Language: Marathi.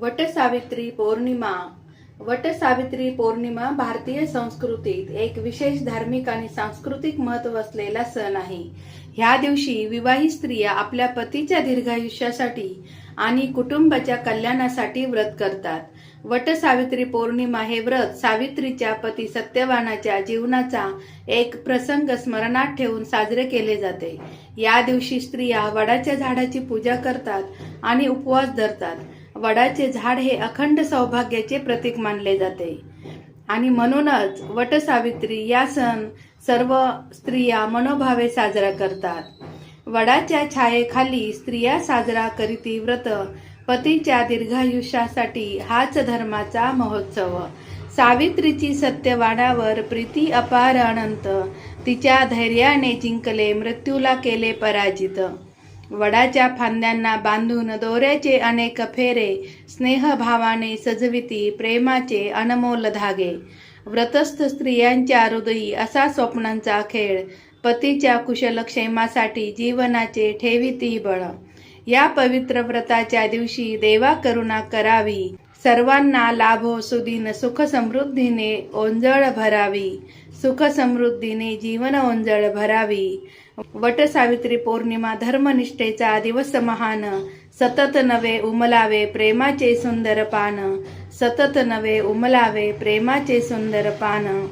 वटसावित्री पौर्णिमा. वटसावित्री पौर्णिमा भारतीय संस्कृतीत एक विशेष धार्मिक आणि सांस्कृतिक महत्त्व असलेला सण आहे. ह्या दिवशी विवाहित स्त्रिया आपल्या पतीच्या दीर्घायुष्यासाठी आणि कुटुंबाच्या कल्याणासाठी व्रत करतात. वटसावित्री पौर्णिमा हे व्रत सावित्रीच्या पती सत्यवानाच्या जीवनाचा एक प्रसंग स्मरणात ठेवून साजरे केले जाते. या दिवशी स्त्रिया वडाच्या झाडाची पूजा करतात आणि उपवास धरतात. वडाचे झाड हे अखंड सौभाग्याचे प्रतीक मानले जाते. आणि म्हणूनच वटसावित्री या सण सर्व स्त्रिया मनोभावे साजरा करतात. वडाच्या छायेखाली स्त्रिया साजरा करीती व्रत पतीच्या दीर्घायुष्यासाठी हाच धर्माचा महोत्सव. सावित्रीची सत्यवानावर प्रीती अपार अनंत तिच्या धैर्याने जिंकले मृत्यूला केले पराजित. वडाच्या फांद्यांना बांधून दोऱ्याचे अनेक फेरे स्नेहभावाने सजविती प्रेमाचे अनमोल धागे. व्रतस्थ स्त्रियांच्या हृदयी असा स्वप्नांचा खेळ पतीच्या कुशलक्षेमासाठी जीवनाचे ठेविती बळ. या पवित्र व्रताच्या दिवशी देवा करुणा करावी. सर्वांना लाभो हो सुदीन सुख समृद्धीने ओंजळ भरावी. सुख समृद्धीने जीवन ओंजळ भरावी. वटसावित्री पौर्णिमा धर्मनिष्ठेचा दिवस महान. सतत नवे उमलावे प्रेमाचे सुंदर पान. सतत नवे उमलावे प्रेमाचे सुंदर पान.